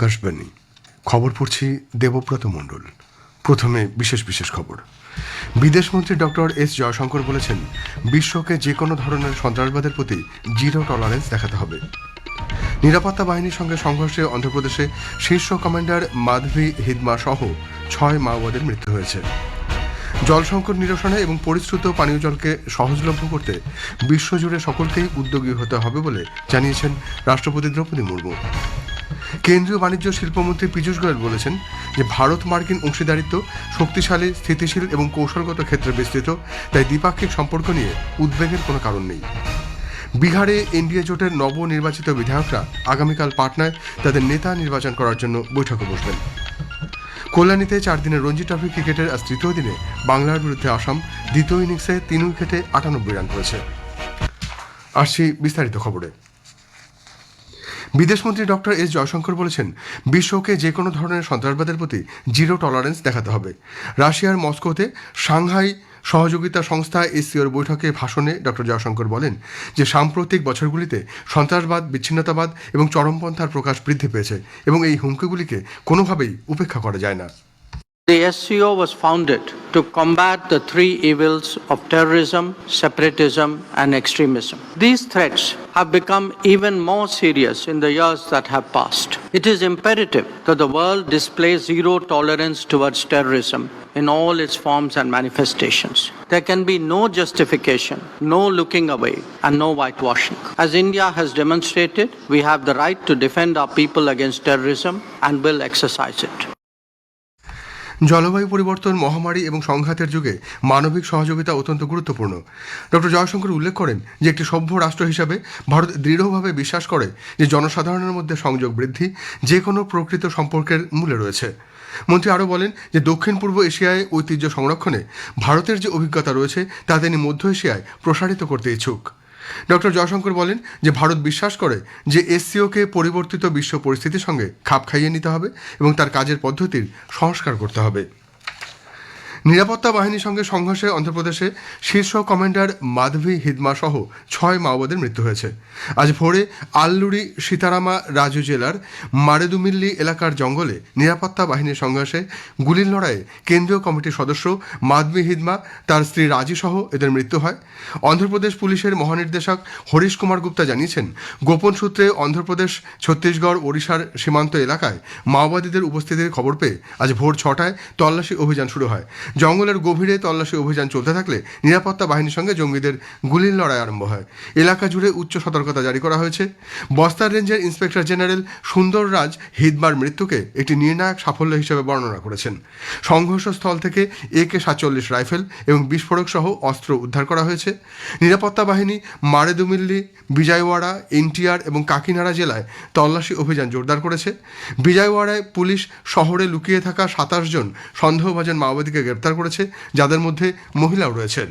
আকাশবাণী খবর পড়ছি দেবব্রত মণ্ডল। প্রথমে বিশেষ বিশেষ খবর। বিদেশমন্ত্রী ডক্টর এস জয়শঙ্কর বলেছেন, বিশ্বকে যে কোনো ধরনের সন্ত্রাসবাদের প্রতি জিরো টলারেন্স দেখাতে হবে। নিরাপত্তা বাহিনীর সঙ্গে সংঘর্ষে অন্ধ্রপ্রদেশে শীর্ষ কমান্ডার মাধবী হিদমা সহ ছয় মাওবাদের মৃত্যু হয়েছে। জল সংকট নিরসনে এবং পরিশ্রুত পানীয় জলকে সহজলভ্য করতে বিশ্বজুড়ে সকলকেই উদ্যোগী হতে হবে বলে জানিয়েছেন রাষ্ট্রপতি দ্রৌপদী মুর্মু। কেন্দ্রীয় বাণিজ্য শিল্পমন্ত্রী পীযূষ গোয়েল বলেছেন যে ভারত মার্কিন অংশীদারিত্ব শক্তিশালী, স্থিতিশীল এবং কৌশলগত ক্ষেত্রে বিস্তৃত, তাই দ্বিপাক্ষিক সম্পর্ক নিয়ে উদ্বেগের কোনো কারণ নেই। বিহারে এনডিএ জোটের নবনির্বাচিত বিধায়করা আগামীকাল পাটনায় তাদের নেতা নির্বাচন করার জন্য বৈঠকে বসবেন কল্যাণীতে চার দিনের রঞ্জি ট্রফি ক্রিকেটের আজ তৃতীয় দিনে বাংলার বিরুদ্ধে আসাম দ্বিতীয় ইনিংসে তিন উইকেটে আটানব্বই রান করেছে। আসছি বিস্তারিত খবরে। বিদেশমন্ত্রী ডক্টর এস জয়শঙ্কর বলেছেন, বিশ্বকে যে কোনো ধরনের সন্ত্রাসবাদের প্রতি জিরো টলারেন্স দেখাতে হবে। রাশিয়ার মস্কোতে সাংহাই সহযোগিতা সংস্থা এসিওর বৈঠকে ভাষণে ডক্টর জয়শঙ্কর বলেন যে, সাম্প্রতিক বছরগুলিতে সন্ত্রাসবাদ, বিচ্ছিন্নতাবাদ এবং চরমপন্থার প্রকাশ বৃদ্ধি পেয়েছে এবং এই হুমকিগুলিকে কোনোভাবেই উপেক্ষা করা যায় না। The SCO was founded to combat the three evils of terrorism, separatism, and extremism. These threats have become even more serious in the years that have passed. It is imperative that the world display zero tolerance towards terrorism in all its forms and manifestations. There can be no justification, no looking away, and no whitewashing. As India has demonstrated, we have the right to defend our people against terrorism and will exercise it. জলবায়ু পরিবর্তন, মহামারী এবং সংঘাতের যুগে মানবিক সহযোগিতা অত্যন্ত গুরুত্বপূর্ণ। ডক্টর জয়শঙ্কর উল্লেখ করেন যে, একটি সভ্য রাষ্ট্র হিসাবে ভারত দৃঢ়ভাবে বিশ্বাস করে যে, জনসাধারণের মধ্যে সংযোগ বৃদ্ধি যে কোনো প্রকৃত সম্পর্কের মূলে রয়েছে। মন্ত্রী আরও বলেন যে, দক্ষিণ পূর্ব এশিয়ায় ঐতিহ্য সংরক্ষণে ভারতের যে অভিজ্ঞতা রয়েছে, তা তিনি মধ্য এশিয়ায় প্রসারিত করতে ইচ্ছুক। ডক্টর জয়শঙ্কর বলেন যে ভারত বিশ্বাস করে যে এসসিওকে পরিবর্তিত বিশ্ব পরিস্থিতির সঙ্গে খাপ খাইয়ে নিতে হবে এবং তার কাজের পদ্ধতির সংস্কার করতে হবে। নিরাপত্তা বাহিনীর সঙ্গে সংঘর্ষে অন্ধ্রপ্রদেশে শীর্ষ কমান্ডার মাধবী হিদমা সহ ছয় মাওবাদের মৃত্যু হয়েছে। আজ ভোরে আল্লুরি সীতারামা, রাজু জেলার মারেদুমিল্লি এলাকার জঙ্গলে নিরাপত্তা বাহিনীর সংঘর্ষে গুলির লড়াইয়ে কেন্দ্রীয় কমিটির সদস্য মাধবী হিদমা, তার স্ত্রী রাজি সহ এদের মৃত্যু হয়। অন্ধ্রপ্রদেশ পুলিশের মহানির্দেশক হরিশ কুমার গুপ্তা জানিয়েছেন, গোপন সূত্রে অন্ধ্রপ্রদেশ, ছত্তিশগড়, ওড়িশার সীমান্ত এলাকায় মাওবাদীদের উপস্থিতির খবর পেয়ে আজ ভোর ছটায় তল্লাশি অভিযান শুরু হয়। জঙ্গলের গভীরে তল্লাশি অভিযান চলতে থাকলে নিরাপত্তা বাহিনীর সঙ্গে জঙ্গিদের গুলির লড়াই আরম্ভ হয়। এলাকা জুড়ে উচ্চ সতর্কতা জারি করা হয়েছে। বস্তার রেঞ্জের ইন্সপেক্টর জেনারেল সুন্দর রাজ হিদমার মৃত্যুকে একটি নির্ণায়ক সাফল্য হিসেবে বর্ণনা করেছেন। সংঘর্ষস্থল থেকে একে সাতচল্লিশ রাইফেল এবং বিস্ফোরক সহ অস্ত্র উদ্ধার করা হয়েছে। নিরাপত্তা বাহিনী মারেদুমিল্লি, বিজয়ওয়াড়া, এনটিআর এবং কাকিনাড়া জেলায় তল্লাশি অভিযান জোরদার করেছে। বিজয়ওয়াড়ায় পুলিশ শহরে লুকিয়ে থাকা সাতাশ জন সন্দেহভাজন মাওবাদীকে গ্রেপ্তার করেছে যাদের মধ্যে মহিলাও রয়েছেন।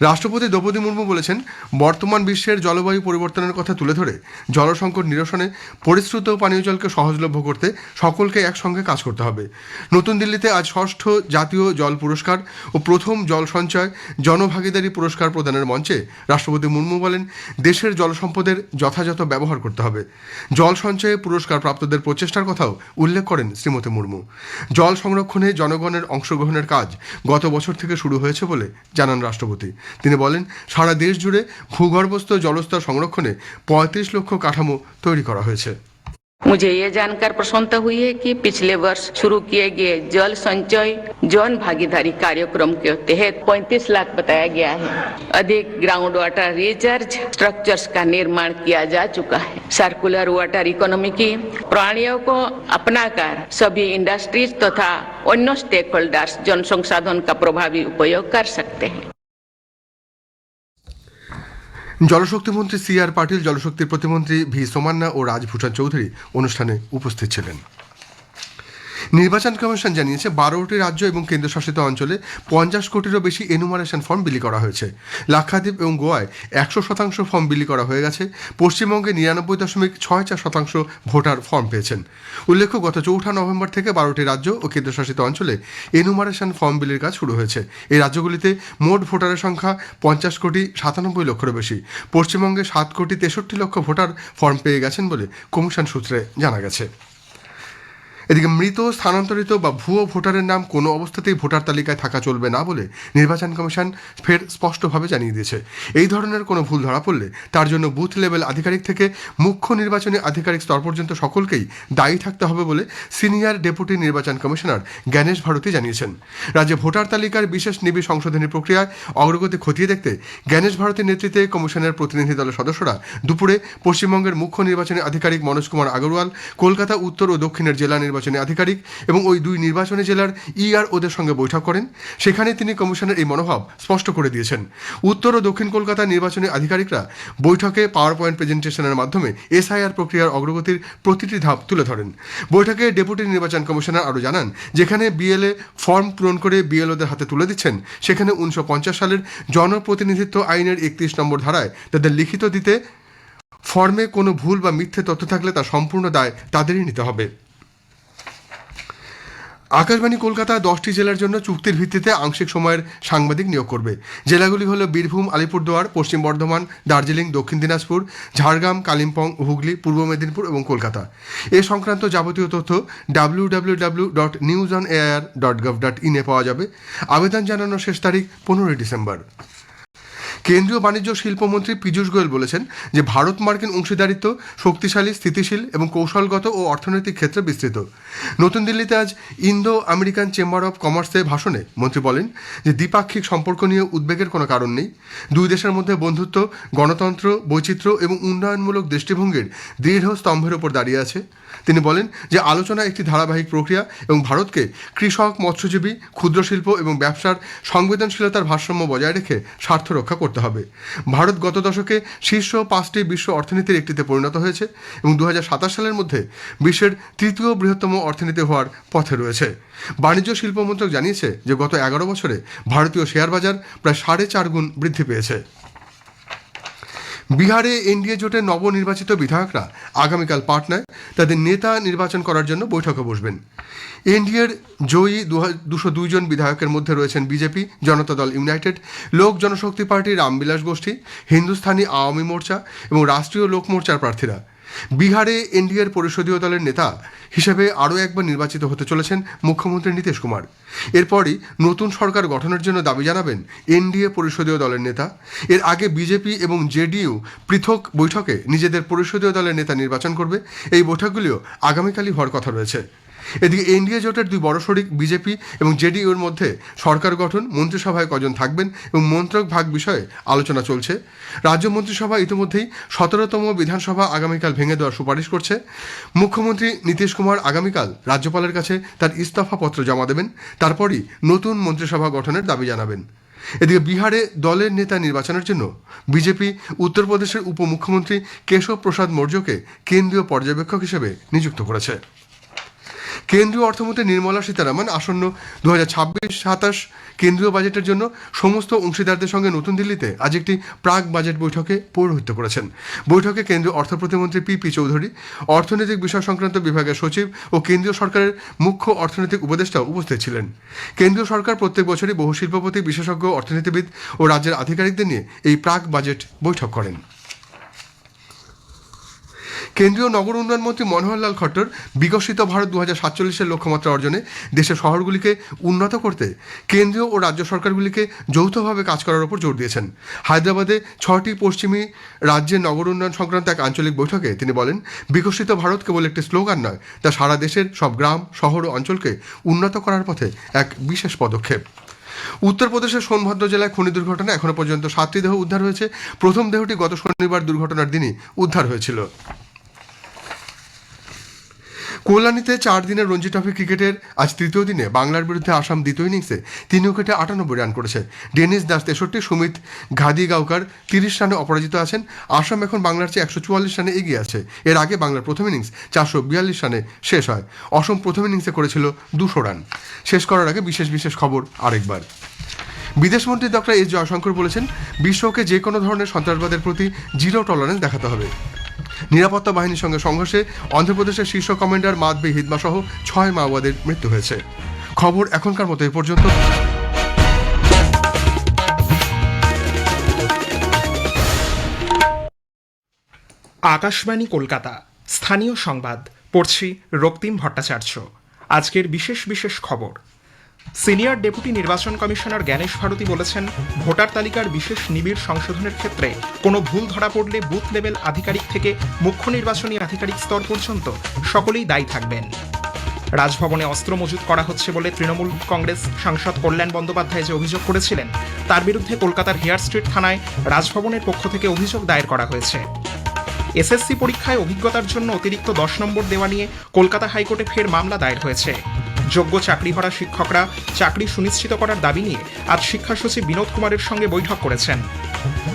রাষ্ট্রপতি দ্রৌপদী মুর্মু বলেছেন, বর্তমান বিশ্বের জলবায়ু পরিবর্তনের কথা তুলে ধরে জলসংকট নিরসনে পরিশ্রুত পানীয় জলকে সহজলভ্য করতে সকলকে একসঙ্গে কাজ করতে হবে। নতুন দিল্লিতে আজ ষষ্ঠ জাতীয় জল পুরস্কার ও প্রথম জল সঞ্চয় জনভাগিদারি পুরস্কার প্রদানের মঞ্চে রাষ্ট্রপতি মুর্মু বলেন, দেশের জল সম্পদের যথাযথ ব্যবহার করতে হবে। জল সঞ্চয়ে পুরস্কার প্রাপ্তদের প্রচেষ্টার কথাও উল্লেখ করেন শ্রীমতী মুর্মু। জল সংরক্ষণে জনগণের অংশগ্রহণের কাজ গত বছর থেকে শুরু হয়েছে বলে জানান রাষ্ট্রপতি। তিনি বলেন সারা দেশ জুড়ে ভূগর্ভস্থ জলস্তর সংরক্ষণে পঁয়ত্রিশ লক্ষ কাঠামো তৈরি করা হয়েছে मुझे ये जानकर प्रसन्नता हुई है कि पिछले वर्ष शुरू किए गए जल संचय जन भागीदारी कार्यक्रम के तहत 35 लाख बताया गया है अधिक ग्राउंड वाटर रिचार्ज स्ट्रक्चर्स का निर्माण किया जा चुका है सर्कुलर वाटर इकोनॉमी की प्रणालियों को अपनाकर सभी इंडस्ट्रीज तथा अन्य स्टेक होल्डर्स जन संसाधन का प्रभावी उपयोग कर सकते हैं জলশক্তি মন্ত্রী সি আর পাটিল, জলশক্তির প্রতিমন্ত্রী ভি সোমান্না ও রাজভূষণ চৌধুরী অনুষ্ঠানে উপস্থিত ছিলেন। নির্বাচন কমিশন জানিয়েছে, বারোটি রাজ্য এবং কেন্দ্রশাসিত অঞ্চলে পঞ্চাশ কোটিরও বেশি এনুমারেশন ফর্ম বিলি করা হয়েছে। লাক্ষাদ্বীপ এবং গোয়ায় একশো শতাংশ ফর্ম বিলি করা হয়ে গেছে। পশ্চিমবঙ্গে নিরানব্বই দশমিক ছয় চার শতাংশ ভোটার ফর্ম পেয়েছেন। উল্লেখ্য, গত চৌঠা নভেম্বর থেকে বারোটি রাজ্য ও কেন্দ্রশাসিত অঞ্চলে এনুমারেশন ফর্ম বিলির কাজ শুরু হয়েছে। এই রাজ্যগুলিতে মোট ভোটারের সংখ্যা পঞ্চাশ কোটি সাতানব্বই লক্ষেরও বেশি। পশ্চিমবঙ্গে সাত কোটি তেষট্টি লক্ষ ভোটার ফর্ম পেয়ে গেছেন বলে কমিশন সূত্রে জানা গেছে। এদিকে মৃত, স্থানান্তরিত বা ভুয়ো ভোটারের নাম কোনো অবস্থাতেই ভোটার তালিকায় থাকা চলবে না বলে নির্বাচন কমিশন ফের স্পষ্টভাবে জানিয়ে দিয়েছে। এই ধরনের কোনো ভুল ধরা পড়লে তার জন্য বুথ লেভেল আধিকারিক থেকে মুখ্য নির্বাচনী আধিকারিক স্তর পর্যন্ত সকলকেই দায়ী থাকতে হবে বলে সিনিয়র ডেপুটি নির্বাচন কমিশনার জ্ঞানেশ ভারতী জানিয়েছেন। রাজ্যে ভোটার তালিকার বিশেষ নিবিড় সংশোধনী প্রক্রিয়ায় অগ্রগতি খতিয়ে দেখতে জ্ঞানেশ ভারতীর নেতৃত্বে কমিশনের প্রতিনিধি দলের সদস্যরা দুপুরে পশ্চিমবঙ্গের মুখ্য নির্বাচনী আধিকারিক মনোজ কুমার আগরওয়াল, কলকাতা, উত্তর ও দক্ষিণের জেলা নির্বাচনী আধিকারিক এবং ওই দুই নির্বাচনী জেলার ইআর ওদের সঙ্গে বৈঠক করেন। সেখানে তিনি কমিশনের এই মনোভাব স্পষ্ট করে দিয়েছেন। উত্তর ও দক্ষিণ কলকাতার নির্বাচনী আধিকারিকরা বৈঠকে পাওয়ার পয়েন্ট প্রেজেন্টেশনের মাধ্যমে এসআইআর প্রক্রিয়ার অগ্রগতির প্রতিটি ধাপ তুলে ধরেন। বৈঠকে ডেপুটি নির্বাচন কমিশনার আরও জানান, যেখানে বিএলএ ফর্ম পূরণ করে বিএলওদের হাতে তুলে দিচ্ছেন, সেখানে উনিশশো পঞ্চাশ সালের জনপ্রতিনিধিত্ব আইনের একত্রিশ নম্বর ধারায় তাদের লিখিত দিতে ফর্মে কোনো ভুল বা মিথ্যে তথ্য থাকলে তা সম্পূর্ণ দায় তাদেরই নিতে হবে। আকাশবাণী কলকাতা দশটি জেলার জন্য চুক্তির ভিত্তিতে আংশিক সময়ের সাংবাদিক নিয়োগ করবে। জেলাগুলি হল বীরভূম, আলিপুরদুয়ার, পশ্চিম বর্ধমান, দার্জিলিং, দক্ষিণ দিনাজপুর, ঝাড়গ্রাম, কালিম্পং, হুগলি, পূর্ব মেদিনীপুর এবং কলকাতা। এ সংক্রান্ত যাবতীয় তথ্য W W W dot news on air dot gov dot ইনে পাওয়া যাবে। আবেদন জানানোর শেষ তারিখ পনেরোই ডিসেম্বর। কেন্দ্রীয় বাণিজ্য শিল্পমন্ত্রী পীযূষ গোয়েল বলেছেন যে ভারত মার্কিন অংশীদারিত্ব, শক্তিশালী, স্থিতিশীল এবং কৌশলগত ও অর্থনৈতিক ক্ষেত্রে বিস্তৃত। নতুন দিল্লিতে আজ ইন্দো আমেরিকান চেম্বার অব কমার্সের ভাষণে মন্ত্রী বলেন যে দ্বিপাক্ষিক সম্পর্ক নিয়ে উদ্বেগের কোনো কারণ নেই। দুই দেশের মধ্যে বন্ধুত্ব, গণতন্ত্র, বৈচিত্র্য এবং উন্নয়নমূলক দৃষ্টিভঙ্গির দৃঢ় স্তম্ভের উপর দাঁড়িয়ে আছে। তিনি বলেন যে আলোচনা একটি ধারাবাহিক প্রক্রিয়া এবং ভারতকে কৃষক, মৎস্যজীবী ক্ষুদ্র শিল্প এবং ব্যবসার সংবেদনশীলতার ভারসাম্য বজায় রেখে স্বার্থ রক্ষা করতে হবে। ভারত গত দশকে শীর্ষ পাঁচটি বিশ্ব অর্থনীতির একটিতে পরিণত হয়েছে এবং দু হাজার সাতাশ সালের মধ্যে বিশ্বের তৃতীয় বৃহত্তম অর্থনীতি হওয়ার পথে রয়েছে। বাণিজ্য শিল্প মন্ত্রক জানিয়েছে যে গত এগারো বছরে ভারতীয় শেয়ার বাজার প্রায় সাড়ে চার গুণ বৃদ্ধি পেয়েছে। বিহারে এনডিএ জোটের নবনির্বাচিত বিধায়করা আগামীকাল পাটনায় তাদের নেতা নির্বাচন করার জন্য বৈঠকে বসবেন। এনডিএর জয়ী দুশো দুইজন বিধায়কের মধ্যে রয়েছেন বিজেপি, জনতা দল ইউনাইটেড, লোক জনশক্তি পার্টি রামবিলাস গোষ্ঠী, হিন্দুস্থানি আওয়ামী মোর্চা এবং রাষ্ট্রীয় লোক মোর্চার প্রার্থীরা। বিহারে এনডিএর পরিষদীয় দলের নেতা হিসেবে আরও একবার নির্বাচিত হতে চলেছেন মুখ্যমন্ত্রী নীতিশ কুমার। এরপরই নতুন সরকার গঠনের জন্য দাবি জানাবেন এনডিএ পরিষদীয় দলের নেতা। এর আগে বিজেপি এবং জেডিইউ পৃথক বৈঠকে নিজেদের পরিষদীয় দলের নেতা নির্বাচন করবে। এই বৈঠকগুলিও আগামীকালই হওয়ার কথা রয়েছে। এদিকে এনডিএ জোটের দুই বড় শরিক, বিজেপি এবং জেডিইউর মধ্যে সরকার গঠন, মন্ত্রিসভায় কজন থাকবেন এবং মন্ত্রক ভাগ বিষয়ে আলোচনা চলছে। রাজ্য মন্ত্রিসভা ইতিমধ্যেই সতেরোতম বিধানসভা আগামীকাল ভেঙে দেওয়ার সুপারিশ করছে। মুখ্যমন্ত্রী নীতিশ কুমার আগামীকাল রাজ্যপালের কাছে তার ইস্তফাপত্র জমা দেবেন। তারপরই নতুন মন্ত্রিসভা গঠনের দাবি জানাবেন। এদিকে বিহারে দলের নেতা নির্বাচনের জন্য বিজেপি, উত্তরপ্রদেশের উপমুখ্যমন্ত্রী কেশব প্রসাদ মৌর্যকে কেন্দ্রীয় পর্যবেক্ষক হিসেবে নিযুক্ত করেছে। কেন্দ্রীয় অর্থমন্ত্রী নির্মলা সীতারামন আসন্ন দু হাজার ছাব্বিশ সাতাশ কেন্দ্রীয় বাজেটের জন্য সমস্ত অংশীদারদের সঙ্গে নতুন দিল্লিতে আজ একটি প্রাক বাজেট বৈঠকে পৌরোহিত্য করেছেন। বৈঠকে কেন্দ্রীয় অর্থ প্রতিমন্ত্রী পি পি চৌধুরী, অর্থনৈতিক বিষয় সংক্রান্ত বিভাগের সচিব ও কেন্দ্রীয় সরকারের মুখ্য অর্থনৈতিক উপদেষ্টা উপস্থিত ছিলেন। কেন্দ্রীয় সরকার প্রত্যেক বছরই বহু শিল্পপতি, বিশেষজ্ঞ, অর্থনীতিবিদ ও রাজ্যের আধিকারিকদের নিয়ে এই প্রাক বাজেট বৈঠক করেন। কেন্দ্রীয় নগর উন্নয়ন মন্ত্রী মনোহরলাল খট্টর বিকশিত ভারত দু হাজার সাতচল্লিশের লক্ষ্যমাত্রা অর্জনে দেশের শহরগুলিকে উন্নত করতে কেন্দ্রীয় ও রাজ্য সরকারগুলিকে যৌথভাবে কাজ করার উপর জোর দিয়েছেন। হায়দ্রাবাদে ছটি পশ্চিমী রাজ্যের নগর উন্নয়ন সংক্রান্ত এক আঞ্চলিক বৈঠকে তিনি বলেন, বিকশিত ভারত কেবল একটি স্লোগান নয়, তা সারা দেশের সব গ্রাম, শহর ও অঞ্চলকে উন্নত করার পথে এক বিশেষ পদক্ষেপ। উত্তরপ্রদেশের সোনভদ্র জেলায় খনি দুর্ঘটনা এখনও পর্যন্ত সাতটি দেহ উদ্ধার হয়েছে। প্রথম দেহটি গত শনিবার দুর্ঘটনার দিনই উদ্ধার হয়েছিল। কল্যাণীতে চার দিনের রঞ্জি ট্রফি ক্রিকেটের আজ তৃতীয় দিনে বাংলার বিরুদ্ধে আসাম দ্বিতীয় ইনিংসে তিন উইকেটে আটানব্বই রান করেছে। ডেনিস দাস তেষট্টি, সুমিত ঘাদিগাঁওকার তিরিশ রানে অপরাজিত আছেন। আসাম এখন বাংলার চেয়ে একশো চুয়াল্লিশ রানে এগিয়ে আছে। এর আগে বাংলার প্রথম ইনিংস চারশো বিয়াল্লিশ রানে শেষ হয়। অসম প্রথম ইনিংসে করেছিল দুশো রান। শেষ করার আগে বিশেষ বিশেষ খবর আরেকবার। বিদেশমন্ত্রী ডক্টর এস জয়শঙ্কর বলেছেন, বিশ্বকে যে কোনো ধরনের সন্ত্রাসবাদের প্রতি জিরো টলারেন্স দেখাতে হবে। নিরাপত্তা বাহিনীর সঙ্গে সংঘর্ষে অন্ধ্রপ্রদেশের শীর্ষ কমান্ডার মাদবি হিদমা সহ ছয় মাওবাদীর মৃত্যু হয়েছে। খবর এখনকার মতো এ পর্যন্ত। আকাশবাণী কলকাতা, স্থানীয় সংবাদ, পড়ছি রক্তিম ভট্টাচার্য। আজকের বিশেষ বিশেষ খবর। সিনিয়র ডেপুটি নির্বাচন কমিশনার জ্ঞানেশ ভারতী বলেছেন, ভোটার তালিকার বিশেষ নিবিড় সংশোধনের ক্ষেত্রে কোনো ভুল ধরা পড়লে বুথ লেভেল আধিকারিক থেকে মুখ্য নির্বাচনী আধিকারিক স্তর পর্যন্ত সকলেই দায়ী থাকবেন। রাজভবনে অস্ত্র মজুত করা হচ্ছে বলে তৃণমূল কংগ্রেস সাংসদ কল্যাণ বন্দ্যোপাধ্যায় যে অভিযোগ করেছিলেন, তার বিরুদ্ধে কলকাতার হেয়ার স্ট্রিট থানায় রাজভবনের পক্ষ থেকে অভিযোগ দায়ের করা হয়েছে। এসএসসি পরীক্ষায় অভিজ্ঞতার জন্য অতিরিক্ত দশ নম্বর দেওয়া নিয়ে কলকাতা হাইকোর্টে ফের মামলা দায়ের হয়েছে। যোগ্য চাকরিহরা শিক্ষকরা চাকরি সুনিশ্চিত করার দাবি নিয়ে আজ শিক্ষা সচিব বিনোদ কুমারের সঙ্গে বৈঠক করেছেন।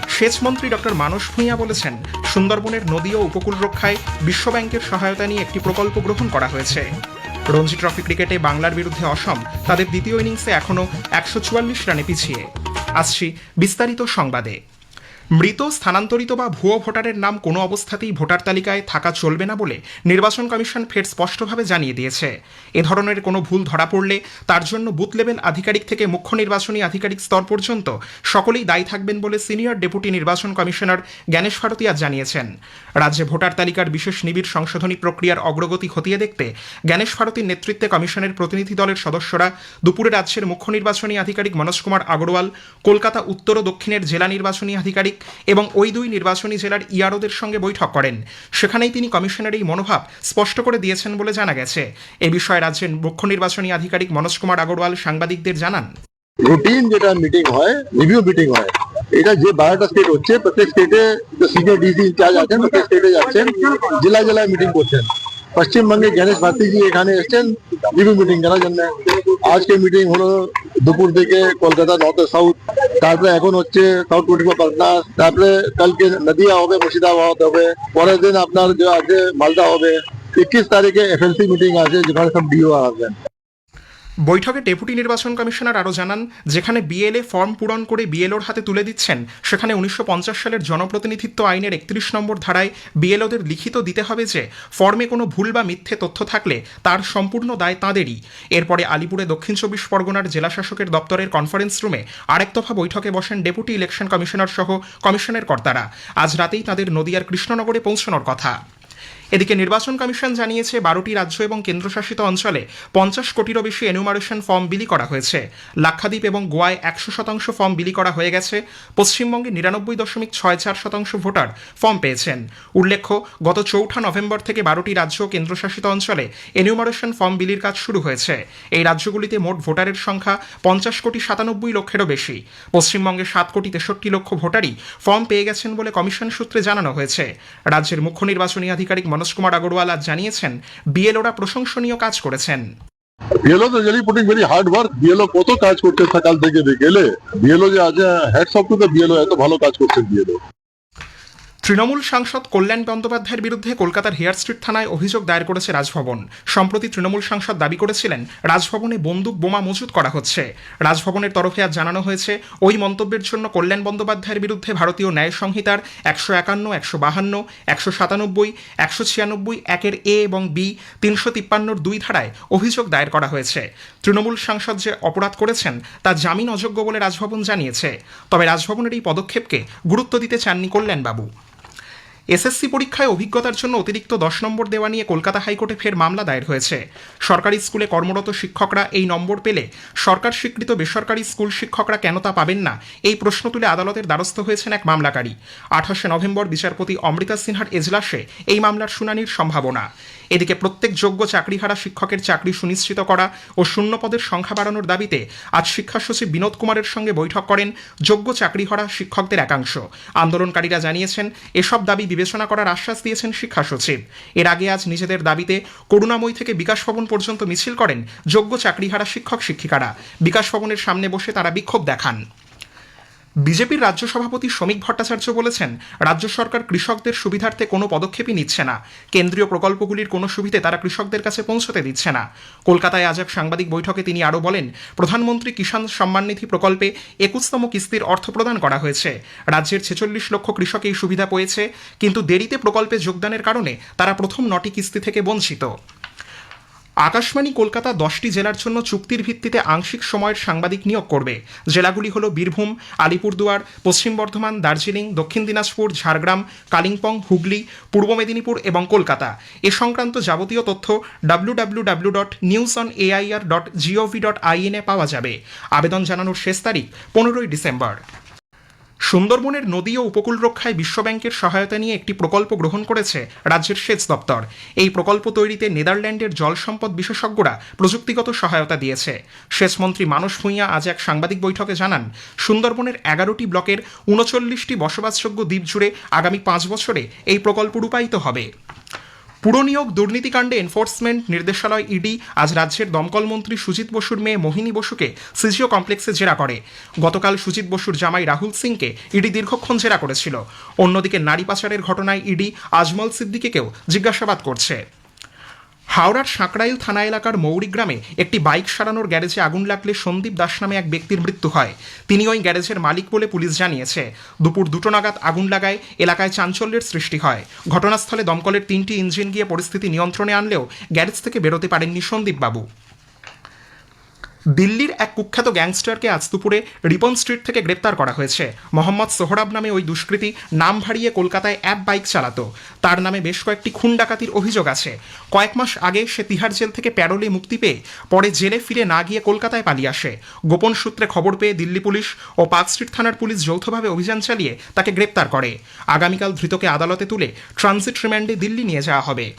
সেচমন্ত্রী ডক্টর মানস ভূঁইয়া বলেছেন, সুন্দরবনের নদী ও উপকূল রক্ষায় বিশ্বব্যাংকের সহায়তা নিয়ে একটি প্রকল্প গ্রহণ করা হয়েছে। রঞ্জি ট্রফি ক্রিকেটে বাংলার বিরুদ্ধে অসম তাদের দ্বিতীয় ইনিংসে এখনও একশো চুয়াল্লিশ রানে পিছিয়ে। আসছি বিস্তারিত সংবাদে। মৃত, স্থানান্তরিত বা ভুয়ো ভোটারের নাম কোনো অবস্থাতেই ভোটার তালিকায় থাকা চলবে না বলে নির্বাচন কমিশন ফের স্পষ্টভাবে জানিয়ে দিয়েছে। এ ধরনের কোনো ভুল ধরা পড়লে তার জন্য বুথ লেভেল আধিকারিক থেকে মুখ্য নির্বাচনী আধিকারিক স্তর পর্যন্ত সকলেই দায়ী থাকবেন বলে সিনিয়র ডেপুটি নির্বাচন কমিশনার জ্ঞানেশ ভারতী আজ জানিয়েছেন। রাজ্যে ভোটার তালিকার বিশেষ নিবিড় সংশোধনী প্রক্রিয়ার অগ্রগতি খতিয়ে দেখতে জ্ঞানেশ ভারতীর নেতৃত্বে কমিশনের প্রতিনিধি দলের সদস্যরা দুপুরে রাজ্যের মুখ্য নির্বাচনী আধিকারিক মনোজ কুমার আগরওয়াল, কলকাতা, উত্তর ও দক্ষিণের জেলা নির্বাচনী আধিকারিক এবং ওই দুই নির্বাচনী জেলার ইআরওদের সঙ্গে বৈঠক করেন। সেখানেই তিনি কমিশনের এই মনোভাব স্পষ্ট করে দিয়েছেন বলে জানা গেছে। এ বিষয়ে রাজ্যের মুখ্য নির্বাচনী আধিকারিক মনোজ কুমার আগরওয়াল সাংবাদিকদের জানান। রুটিন যেটা মিটিং হয়, রিভিউ মিটিং হয়, এটা যে বারোটা স্টেট হচ্ছে, প্রত্যেক স্টেটে সিনিয়র ডিসি ইনচার্জ আছেন, প্রত্যেক স্টেটে যাচ্ছেন জেলা জেলায় মিটিং করছেন। পশ্চিমবঙ্গে গণেশ ভারতীজি এখানে এসছেন রিভিউ মিটিং করার জন্য আজকে মিটিং হলো দুপুর থেকে কলকাতা নর্থ সাউথ তারপরে এখন হচ্ছে সাউথ টোয়েন্টি পাটনা তারপরে কালকে নদিয়া হবে মুর্শিদাবাদ হবে পরের দিন আপনার যে আছে মালদা হবে ইক্কিশ তারিখে এফএলসি মিটিং আছে যেখানে সব ডিও আসবেন বৈঠকে ডেপুটি নির্বাচন কমিশনার আরও জানান, যেখানে বিএলএ ফর্ম পূরণ করে বিএলওর হাতে তুলে দিচ্ছেন, সেখানে উনিশশো পঞ্চাশ সালের জনপ্রতিনিধিত্ব আইনের একত্রিশ নম্বর ধারায় বিএলওদের লিখিত দিতে হবে যে, ফর্মে কোনো ভুল বা মিথ্যে তথ্য থাকলে তার সম্পূর্ণ দায় তাঁদেরই। এরপরে আলিপুরে দক্ষিণ চব্বিশ পরগনার জেলাশাসকের দপ্তরের কনফারেন্স রুমে আরেক দফা বৈঠকে বসেন ডেপুটি ইলেকশন কমিশনার সহ কমিশনের কর্তারা। আজ রাতেই তাদের নদিয়ার কৃষ্ণনগরে পৌঁছানোর কথা। এদিকে নির্বাচন কমিশন জানিয়েছে, বারোটি রাজ্য এবং কেন্দ্রশাসিত অঞ্চলে পঞ্চাশ কোটিরও বেশি এনুমারেশন ফর্ম বিলি করা হয়েছে। লাক্ষাদ্বীপ এবং গোয়ায় একশো শতাংশ ফর্ম বিলি করা হয়ে গেছে। পশ্চিমবঙ্গে নিরানব্বই দশমিক ছয় চার শতাংশ ভোটার ফর্ম পেয়েছেন। উল্লেখ্য, গত চৌঠা নভেম্বর থেকে বারোটি রাজ্য ও কেন্দ্রশাসিত অঞ্চলে এনুমারেশন ফর্ম বিলির কাজ শুরু হয়েছে। এই রাজ্যগুলিতে মোট ভোটারের সংখ্যা পঞ্চাশ কোটি সাতানব্বই লক্ষেরও বেশি। পশ্চিমবঙ্গে সাত কোটি তেষট্টি লক্ষ ভোটারই ফর্ম পেয়ে গেছেন বলে কমিশন সূত্রে জানানো হয়েছে। রাজ্যের মুখ্য নির্বাচনী আধিকারিক মনোজ কুমার আগরওয়াল আজ জানিয়েছেন, বিএলওরা প্রশংসনীয় কাজ করেছেন। বিএলও তো really putting very hard work BLO কত কাজ করতে সকাল থেকে বিকেলে বিএলও যে আজ hats off to the BLO এত ভালো কাজ করছেন বিএলও। তৃণমূল সাংসদ কল্যাণ বন্দ্যোপাধ্যায়ের বিরুদ্ধে কলকাতার হেয়ার স্ট্রিট থানায় অভিযোগ দায়ের করেছে রাজভবন। সম্প্রতি তৃণমূল সাংসদ দাবি করেছিলেন, রাজভবনে বন্দুক বোমা মজুত করা হচ্ছে। রাজভবনের তরফে আজ জানানো হয়েছে, ওই মন্তব্যের জন্য কল্যাণ বন্দ্যোপাধ্যায়ের বিরুদ্ধে ভারতীয় ন্যায় সংহিতার একশো একান্ন, একশো বাহান্ন, একশো সাতানব্বই, একশো ছিয়ানব্বই, একের এ এবং বি, তিনশো তিপ্পান্নর দুই ধারায় অভিযোগ দায়ের করা হয়েছে। তৃণমূল সাংসদ যে অপরাধ করেছেন, তা জামিন অযোগ্য বলে রাজভবন জানিয়েছে। তবে রাজভবনের এই পদক্ষেপকে গুরুত্ব দিতে চাননি কল্যাণবাবু। এসএসসি পরীক্ষায় অভিজ্ঞতার জন্য অতিরিক্ত দশ নম্বর দেওয়া নিয়ে কলকাতা হাইকোর্টে ফের মামলা দায়ের হয়েছে। সরকারি স্কুলে কর্মরত শিক্ষকরা এই নম্বর পেলে সরকার স্বীকৃত বেসরকারি স্কুল শিক্ষকরা কেন তা পাবেন না? এই প্রশ্ন তুলে আদালতের দ্বারস্থ হয়েছেন এক মামলাকারী। আঠাশে নভেম্বর বিচারপতি অমৃতা সিনহার এজলাসে এই মামলার শুনানির সম্ভাবনা। এদিকে প্রত্যেক যোগ্য চাকরিহারা শিক্ষকের চাকরি সুনিশ্চিত করা ও শূন্য পদের সংখ্যা বাড়ানোর দাবিতে আজ শিক্ষা সচিব বিনোদ কুমারের সঙ্গে বৈঠক করেন যোগ্য চাকরিহারা শিক্ষকদের একাংশ। আন্দোলনকারীরা জানিয়েছেন, এসব দাবি বিবেচনা করার আশ্বাস দিয়েছেন শিক্ষা সচিব। এর আগে আজ নিজেদের দাবিতে করুণাময়ী থেকে বিকাশ ভবন পর্যন্ত মিছিল করেন যোগ্য চাকরিহারা শিক্ষক শিক্ষিকারা বিকাশ ভবনের সামনে বসে তারা বিক্ষোভ দেখান। বিজেপির রাজ্য সভাপতি শ্রমিক ভট্টাচার্য বলেছেন, রাজ্য সরকার কৃষকদের সুবিধার্থে কোনো পদক্ষেপই নিচ্ছে না। কেন্দ্রীয় প্রকল্পগুলির কোনো সুবিধে তারা কৃষকদের কাছে পৌঁছতে দিচ্ছে না। কলকাতায় আজ এক সাংবাদিক বৈঠকে তিনি আরও বলেন, প্রধানমন্ত্রী কিষাণ সম্মাননিধি প্রকল্পে একুশতম কিস্তির অর্থ প্রদান করা হয়েছে। রাজ্যের ছেচল্লিশ লক্ষ কৃষক এই সুবিধা পেয়েছে, কিন্তু দেরিতে প্রকল্পে যোগদানের কারণে তারা প্রথম নটি কিস্তি থেকে বঞ্চিত। আকাশবাণী কলকাতা দশটি জেলার জন্য চুক্তির ভিত্তিতে আংশিক সময়ের সাংবাদিক নিয়োগ করবে। জেলাগুলি হল বীরভূম, আলিপুরদুয়ার, পশ্চিম বর্ধমান, দার্জিলিং, দক্ষিণ দিনাজপুর, ঝাড়গ্রাম, কালিম্পং, হুগলি, পূর্ব মেদিনীপুর এবং কলকাতা। এ সংক্রান্ত যাবতীয় তথ্য W W W dot news on AIR dot GOV dot INA পাওয়া যাবে। আবেদন জানানোর শেষ তারিখ পনেরোই ডিসেম্বর। সুন্দরবনের নদী ও উপকূল রক্ষায় বিশ্বব্যাংকের সহায়তা নিয়ে একটি প্রকল্প গ্রহণ করেছে রাজ্যের সেচ দপ্তর। এই প্রকল্প তৈরিতে নেদারল্যান্ডের জল সম্পদ বিশেষজ্ঞরা প্রযুক্তিগত সহায়তা দিয়েছে। সেচমন্ত্রী মানস ভূঁইয়া আজ এক সাংবাদিক বৈঠকে জানান, সুন্দরবনের এগারোটি ব্লকের উনচল্লিশটি বসবাসযোগ্য দ্বীপ জুড়ে আগামী পাঁচ বছরে এই প্রকল্প রূপায়িত হবে। পুরনিয়োগ দুর্নীতিকাণ্ডে এনফোর্সমেন্ট নির্দেশালয় ইডি আজ রাজ্যের দমকলমন্ত্রী সুজিত বসুর মেয়ে মোহিনী বসুকে সিজিও কমপ্লেক্সে জেরা করে। গতকাল সুজিত বসুর জামাই রাহুল সিংকে ইডি দীর্ঘক্ষণ জেরা করেছিল। অন্যদিকে নারী পাচারের ঘটনায় ইডি আজমল সিদ্দিকিকেও জিজ্ঞাসাবাদ করছে। হাওড়ার সাঁকরাইল থানা এলাকার মৌরি গ্রামে একটি বাইক সারানোর গ্যারেজে আগুন লাগলে সন্দীপ দাস নামে এক ব্যক্তির মৃত্যু হয়। তিনি ওই গ্যারেজের মালিক বলে পুলিশ জানিয়েছে। দুপুর দুটো নাগাদ আগুন লাগায় এলাকায় চাঞ্চল্যের সৃষ্টি হয়। ঘটনাস্থলে দমকলের তিনটি ইঞ্জিন গিয়ে পরিস্থিতি নিয়ন্ত্রণে আনলেও গ্যারেজ থেকে বেরোতে পারেননি সন্দীপ বাবু দিল্লির এক কুখ্যাত গ্যাংস্টারকে আজ দুপুরে রিপন স্ট্রিট থেকে গ্রেপ্তার করা হয়েছে। মোহাম্মদ সোহরাব নামে ওই দুষ্কৃতী নাম ভারিয়ে কলকাতায় অ্যাপ বাইক চালাতো। তার নামে বেশ কয়েকটি খুন ডাকাতির অভিযোগ আছে। কয়েক মাস আগে সে তিহার জেল থেকে প্যারোলে মুক্তি পেয়ে পরে জেলে ফিরে না গিয়ে কলকাতায় পালিয়ে আসে। গোপন সূত্রে খবর পেয়ে দিল্লি পুলিশ ও পার্ক স্ট্রিট থানার পুলিশ যৌথভাবে অভিযান চালিয়ে তাকে গ্রেপ্তার করে। আগামীকাল ধৃতকে আদালতে তুলে ট্রানজিট রিমান্ডে দিল্লি নিয়ে যাওয়া হবে।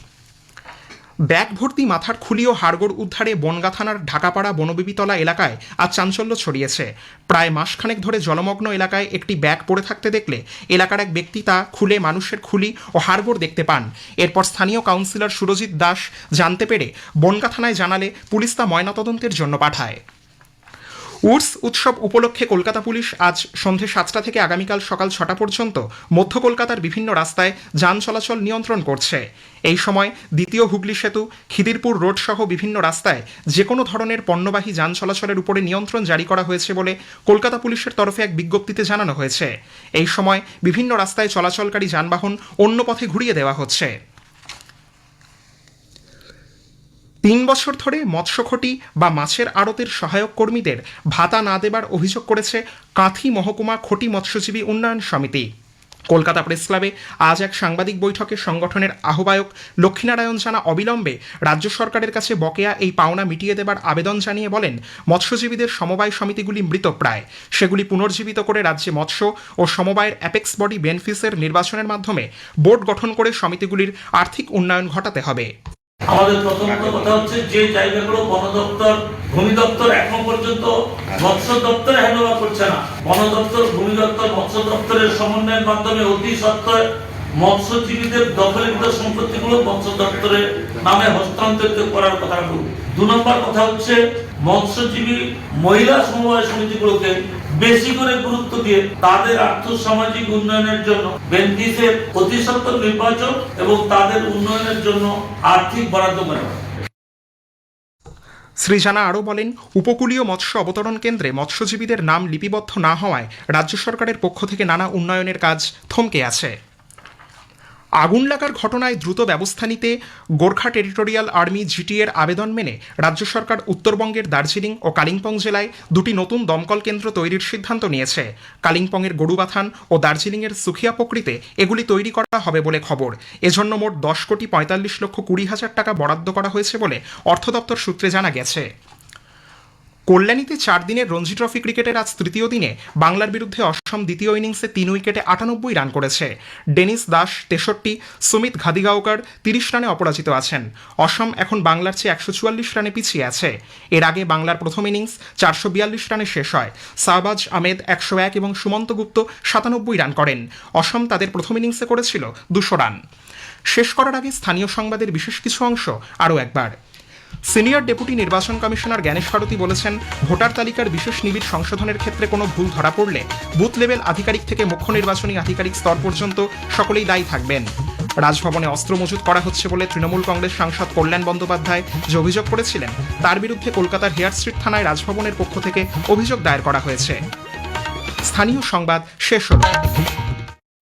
ব্যাগ ভর্তি মাথার খুলি ও হাড়গোড় উদ্ধারে বনগা থানার ঢাকাপাড়া বনবিবিতলা এলাকায় আজ চাঞ্চল্য ছড়িয়েছে। প্রায় মাসখানেক ধরে জলমগ্ন এলাকায় একটি ব্যাগ পড়ে থাকতে দেখলে এলাকার এক ব্যক্তি তা খুলে মানুষের খুলি ও হাড়গোড় দেখতে পান। এরপর স্থানীয় কাউন্সিলর সুরজিৎ দাস জানতে পেরে বনগা থানায় জানালে পুলিশ তা ময়নাতদন্তের জন্য পাঠায়। উর্স উৎসব উপলক্ষে কলকাতা পুলিশ আজ সন্ধে সাতটা থেকে আগামীকাল সকাল ছটা পর্যন্ত মধ্য কলকাতার বিভিন্ন রাস্তায় যান চলাচল নিয়ন্ত্রণ করছে। এই সময় দ্বিতীয় হুগলি সেতু, খিদিরপুর রোড সহ বিভিন্ন রাস্তায় যে কোনো ধরনের পণ্যবাহী যান চলাচলের উপরে নিয়ন্ত্রণ জারি করা হয়েছে বলে কলকাতা পুলিশের তরফে এক বিজ্ঞপ্তিতে জানানো হয়েছে। এই সময় বিভিন্ন রাস্তায় চলাচলকারী যানবাহন অন্য পথে ঘুরিয়ে দেওয়া হচ্ছে। তিন বছর ধরে মৎস্যখটি বা মাছের আড়তের সহায়ক কর্মীদের ভাতা না দেবার অভিযোগ করেছে কাঁথি মহকুমা খটি মৎস্যজীবী উন্নয়ন সমিতি। কলকাতা প্রেস ক্লাবে আজ এক সাংবাদিক বৈঠকে সংগঠনের আহ্বায়ক লক্ষ্মীনারায়ণ জানা অবিলম্বে রাজ্য সরকারের কাছে বকেয়া এই পাওনা মিটিয়ে দেবার আবেদন জানিয়ে বলেন, মৎস্যজীবীদের সমবায় সমিতিগুলি মৃতপ্রায়। সেগুলি পুনর্জীবিত করে রাজ্যে মৎস্য ও সমবায়ের অ্যাপেক্স বডি বেনফিসের নির্বাচনের মাধ্যমে বোর্ড গঠন করে সমিতিগুলির আর্থিক উন্নয়ন ঘটাতে হবে। আমাদের প্রথমত কথা হচ্ছে যে জায়গাগুলো বন দপ্তর, ভূমি দপ্তর এখন পর্যন্ত মৎস্য দপ্তর হ্যান্ডওভার করছে না। বন দপ্তর, ভূমি দপ্তর, মৎস্য দপ্তরের সমন্বয়ের মাধ্যমে অতি সত্ত্বয় মৎস্যজীবীদের দখলিত সম্পত্তিগুলো মৎস্য দপ্তরের নামে হস্তান্তরিত করার কথা বলব দু নম্বর কথা হচ্ছে, মৎস্যজীবী মহিলা সমবায় সমিতিগুলোকে বেশি করে গুরুত্ব দিয়ে তাদের আর্থ সামাজিক উন্নয়নের জন্য বেনফিসের অতি সত্ত্বর নির্বাচন এবং তাদের উন্নয়নের জন্য আর্থিক বরাদ্দ করা। শ্রীজানা আরও বলেন, উপকূলীয় মৎস্য অবতরণ কেন্দ্রে মৎস্যজীবীদের নাম লিপিবদ্ধ না হওয়ায় রাজ্য সরকারের পক্ষ থেকে নানা উন্নয়নের কাজ থমকে আছে। আগুন লাগার ঘটনায় দ্রুত ব্যবস্থা নিতে গোর্খা টেরিটোরিয়াল আর্মি জিটিএর আবেদন মেনে রাজ্য সরকার উত্তরবঙ্গের দার্জিলিং ও কালিম্পং জেলায় দুটি নতুন দমকল কেন্দ্র তৈরির সিদ্ধান্ত নিয়েছে। কালিম্পংয়ের গরুবাথান ও দার্জিলিংয়ের সুখিয়া প্রকৃতে এগুলি তৈরি করা হবে বলে খবর। এজন্য মোট দশ কোটি পঁয়তাল্লিশ লক্ষ কুড়ি হাজার টাকা বরাদ্দ করা হয়েছে বলে অর্থ দপ্তর সূত্রে জানা গেছে। কল্যাণীতে চার দিনের রঞ্জি ট্রফি ক্রিকেটের আজ তৃতীয় দিনে বাংলার বিরুদ্ধে অসম দ্বিতীয় ইনিংসে তিন উইকেটে আটানব্বই রান করেছে। ডেনিস দাস তেষট্টি, সুমিত ঘাদিগাওকার তিরিশ রানে অপরাজিত আছেন। অসম এখন বাংলার চেয়ে একশো চুয়াল্লিশ রানে পিছিয়ে আছে। এর আগে বাংলার প্রথম ইনিংস চারশো বিয়াল্লিশ রানে শেষ হয়। শাহবাজ আহমেদ একশো এক এবং সুমন্ত গুপ্ত সাতানব্বই রান করেন। অসম তাদের প্রথম ইনিংসে করেছিল দুশো রান। শেষ করার আগে স্থানীয় সংবাদের বিশেষ কিছু অংশ আরও একবার। সিনিয়র ডেপুটি নির্বাচন কমিশনার জ্ঞানেশ ভারতী বলেছেন, ভোটার তালিকার বিশেষ নিবিড় সংশোধনের ক্ষেত্রে কোনো ভুল ধরা পড়লে বুথ লেভেল আধিকারিক থেকে মুখ্য নির্বাচনী আধিকারিক স্তর পর্যন্ত সকলেই দায়ী থাকবেন। রাজভবনে অস্ত্র মজুত করা হচ্ছে বলে তৃণমূল কংগ্রেস সাংসদ কল্যাণ বন্দ্যোপাধ্যায় যে অভিযোগ করেছিলেন, তার বিরুদ্ধে কলকাতার হেয়ার স্ট্রিট থানায় রাজভবনের পক্ষ থেকে অভিযোগ দায়ের করা হয়েছে। স্থানীয় সংবাদ শেষ হল।